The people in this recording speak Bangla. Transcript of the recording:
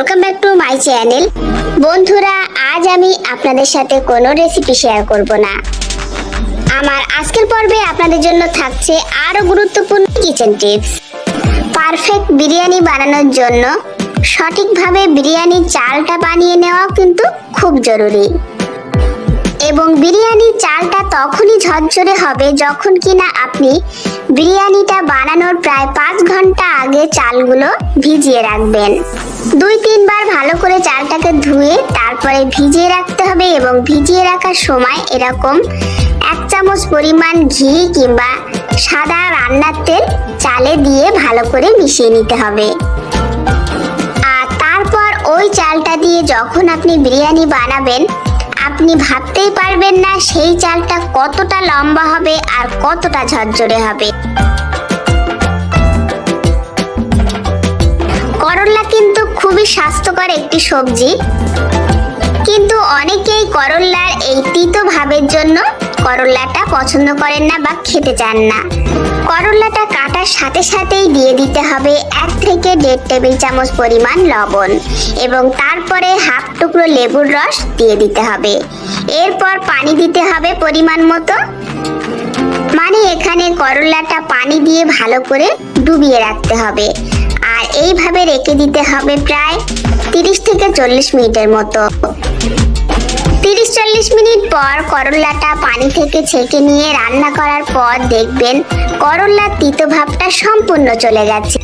ব্যাক টু মাই চ্যানেল বন্ধুরা, আজ আমি আপনাদের সাথে কোনো রেসিপি শেয়ার করব না। আমার আজকের পর্বে আপনাদের জন্য থাকছে আরও গুরুত্বপূর্ণ কিচেন টিপস পারফেক্ট বিরিয়ানি বানানোর জন্য সঠিকভাবে বিরিয়ানির চালটা বানিয়ে নেওয়া কিন্তু খুব জরুরি। এবং বিরিয়ানির চালটা তখনই ঝরঝরে হবে যখন কিনা আপনি বিরিয়ানিটা বানানোর প্রায় পাঁচ ঘণ্টা আগে চালগুলো ভিজিয়ে রাখবেন। দুই তিনবার ভালো করে চালটাকে ধুয়ে তারপরে ভিজিয়ে রাখতে হবে এবং ভিজিয়ে রাখার সময় এরকম এক চামচ পরিমাণ ঘি কিংবা সাদা রান্নার তেল চালে দিয়ে ভালো করে মিশিয়ে নিতে হবে। আর তারপর ওই চালটা দিয়ে যখন আপনি বিরিয়ানি বানাবেন, আপনি ভাবতেই পারবেন না সেই চালটা কতটা লম্বা হবে আর কতটা ঝরঝরে হবে। খুবই স্বাস্থ্যকর একটি সবজি। কিন্তু অনেকেই করল্লার এই তিতো ভাবের জন্য করল্লাটা পছন্দ করেন না বা খেতে চান না। করল্লাটা কাটার সাথে সাথেই দিয়ে দিতে হবে এক থেকে দেড় টেবিল চামচ পরিমাণ লবণ এবং তারপরে হাফ টুকরো লেবুর রস দিয়ে দিতে হবে। এরপর পানি দিতে হবে পরিমাণ মতো। মানে এখানে করল্লাটা পানি দিয়ে ভালো করে ডুবিয়ে রাখতে হবে। আর এইভাবে রেখে দিতে হবে প্রায় তিরিশ থেকে চল্লিশ মিনিটের মতো। তিরিশ চল্লিশ মিনিট পর করল্লাটা পানি থেকে ছেঁকে নিয়ে রান্না করার পর দেখবেন করল্লার তিতো ভাবটা সম্পূর্ণ চলে গেছে।